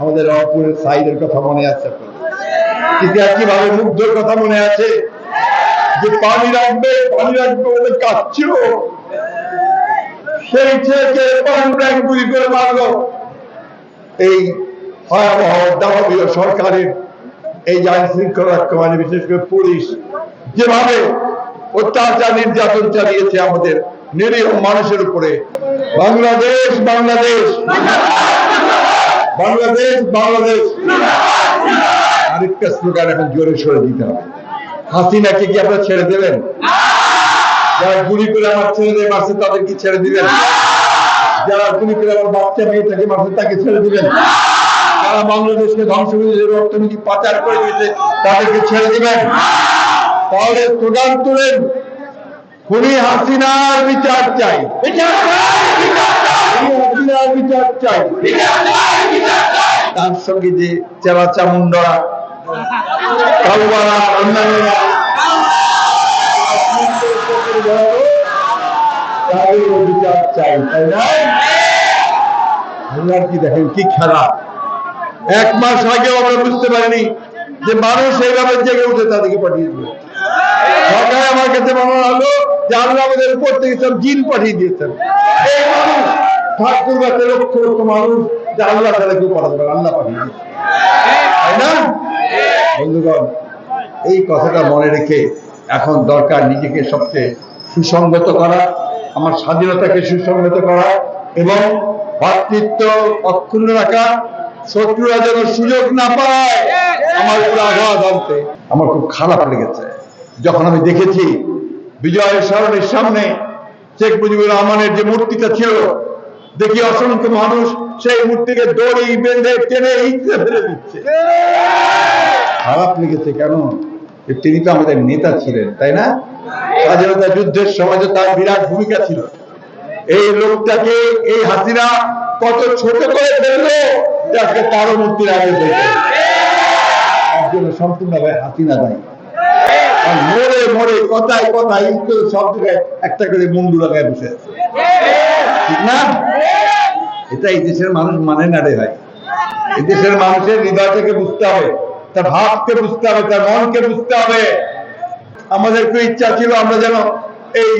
আমাদের রংপুরের সাইডের কথা মনে আছে? ইতিহাস কীভাবে মুগ্ধর কথা মনে আছে? যে পানি রাখবে পানি রাখবে বলে কাচ্ছিল সেই ছেলেকে ব্ল্যাঙ্ক গুলি করে মারলো। এই ভয়াবহ দানবীয় সরকারের এই যে আইন শৃঙ্খলা রক্ষা মানে বিশেষ করে পুলিশ, যেভাবে অত্যাচার নির্যাতন চালিয়েছে আমাদের নিরীহ মানুষের উপরে। বাংলাদেশ বাংলাদেশ! বাংলাদেশ বাংলাদেশ। আরেকটা স্লোগান এখন জোরে সরে দিতে হবে। হাসিনাকে কি আপনারা ছেড়ে দেবেন? যারা গুলি করে আমার ছেলেদের মারছে তাদের কি ছেড়ে দিবেন? যারা গুলি করে আমার বাচ্চা, মেয়েটাকে মারছে, তাকে ছেড়ে দিবেন? যারা বাংলাদেশকে ধ্বংস করে অর্থনীতি পাচার করে দিয়েছে, তাদেরকে ছেড়ে দিবেন? তাহলে স্লোগান তুলেন, খুনি হাসিনার বিচার চাই। খুনি বিচার চাই? তার সঙ্গে যে চেলা চামুন্ডরা কি দেখেন, কি খেলা। এক মাস আগেও আমরা বুঝতে পারিনি যে মানুষ এইভাবে জেগে উঠে তাদেরকে পাঠিয়ে দিল সরকার আমার কাছে মনে হলো যে আল্লাহ আমাদের উপর থেকে সব জিন পাঠিয়ে দিয়েছেন। এই মানুষ লক্ষ লক্ষ মানুষ যে আল্লাহ পাঠাতে পারে আল্লাহ পাঠিয়ে তাই না? বন্ধুগণ, এই কথাটা মনে রেখে এখন দরকার নিজেকে সবচেয়ে সুসংগত করা, আমার স্বাধীনতাকে সুসংগত করা এবং ভাতৃত্ব অক্ষুণ্ণ রাখা, শত্রুরা যেন সুযোগ না পায়, আমার উপর আঘাত আনতে। আমার খুব খারাপ লেগেছে। যখন আমি দেখেছি বিজয়ের স্মরণের সামনে শেখ মুজিবুর রহমানের যে মূর্তিটা ছিল দেখি অসংখ্য মানুষ সেই মূর্তিকে দড়ি বেঁধে টেনে ইঁচড়ে ফেলে দিচ্ছে। খারাপ লেগেছে কেন? তিনি তো আমাদের নেতা ছিলেন, তাই না? স্বাধীনতা যুদ্ধের সময় তো তার বিরাট ভূমিকা ছিল। এই লোকটাকে, এই হাসিনা কত ছোট করে ফেলল যে আজকে তারও মুক্তির আগে তার জন্য সম্পূর্ণভাবে হাসিনা দায়ী। মরে মরে, কথায় কথায় সব জায়গায় একটা করে মুন্ডু লাগায় বসে আছে। ঠিক না? এটা এই দেশের মানুষ মানে না রে ভাই। এই দেশের মানুষের হৃদয়টাকে বুঝতে হবে, তার ভাবকে বুঝতে হবে, তার মনকে বুঝতে হবে। আমাদের একটু ইচ্ছা ছিল আমরা যেন এই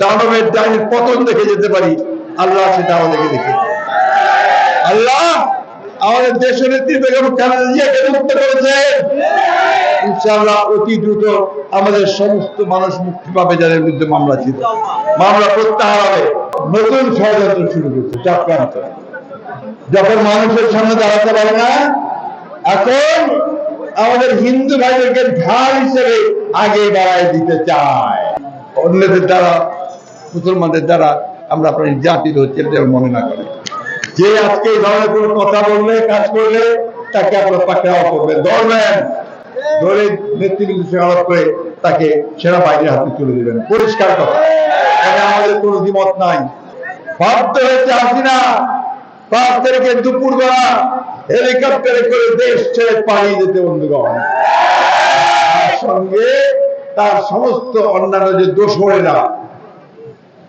দানবের ডাইনের পতন দেখে যেতে পারি। আল্লাহ সেটা আমাদেরকে দেখে আল্লাহ আমাদের দেশের নেত্রী বেগম খালেদা মুক্ত করেছে। ইনশাআল্লাহ অতি দ্রুত আমাদের সমস্ত মানুষ মুক্তি পাবে যাদের বিরুদ্ধে মামলা ছিল। মামলা প্রত্যাহার হবে। নতুন ষড়যন্ত্র শুরু করছে চক্রান্ত। যখন মানুষের সামনে দাঁড়াতে পারে না, এখন আমাদের হিন্দু ভাইদেরকে ঢাল হিসেবে আগে বাড়ায় দিতে চায়। অন্যদের দ্বারা, মুসলমানদের দ্বারা আমরা আপনার নির্যাতিত হচ্ছে মনে না করে। যে আজকে এই ধরনের কোনো কথা বললে, কাজ করলে, তাকে আপনার পাকড়াও করবেন ধরবেন। ধরে নেতৃবৃন্দ আলাপ করে তাকে সেনাবাহিনীর হাতে তুলে দিবেন। পরিষ্কার কথা। আমাদের কোনো দ্বিমত নাই। ভাবতে হয়েছে হাসিনা পাঁচ তারিখে দুপুর বেলা হেলিকপ্টারে করে দেশ ছেড়ে পালিয়ে যেতে, বন্ধুগণ। তার সঙ্গে তার সমস্ত অন্যান্য যে দোষরেরা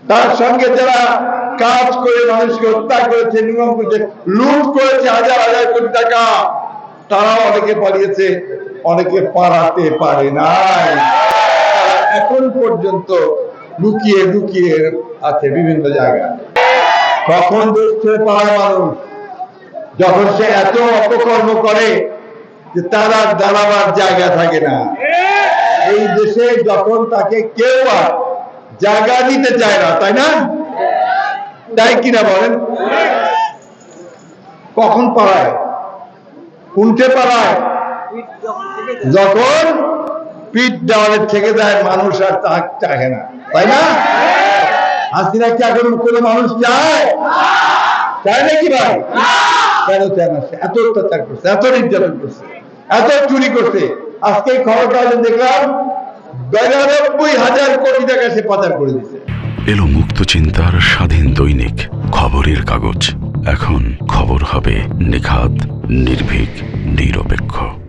তার সঙ্গে যারা কাজ করে, মানুষকে হত্যা করেছে নির্মম করেছে, লুট করেছে হাজার হাজার কোটি টাকা, তারাও অনেকে পালিয়েছে, অনেকে পারাতে পারে নাই। এখন পর্যন্ত লুকিয়ে লুকিয়ে আছে বিভিন্ন জায়গায়। কখন দেশ ছেড়ে মানুষ, যখন সে এত অপকর্ম করে যে তার আর দাঁড়াবার জায়গা থাকে না। এই দেশে যখন তাকে কেউ আর জায়গা দিতে চায় না, তাই না? তাই কিনা বলেন? কখন পাড়ায়? উল্টে পাড়ায়? যখন পিঠ দেওয়ালে থেকে যায় মানুষ আর তা চাহে না। তাই না? হাসিনা কি এখন করে মানুষ চায়? চায় নাকি ভাই? কেন চায় না এত অত্যাচার করছে, এত নির্যাতন করছে, এত চুরি করছে। আজকে খবরটা দেখলাম বিরানব্বই হাজার কোটি টাকা সে পাচার করে দিচ্ছে এলো মুক্ত চিন্তার স্বাধীন দৈনিক খবরের কাগজ। এখন খবর হবে নিখাত, নির্ভীক, নিরপেক্ষ।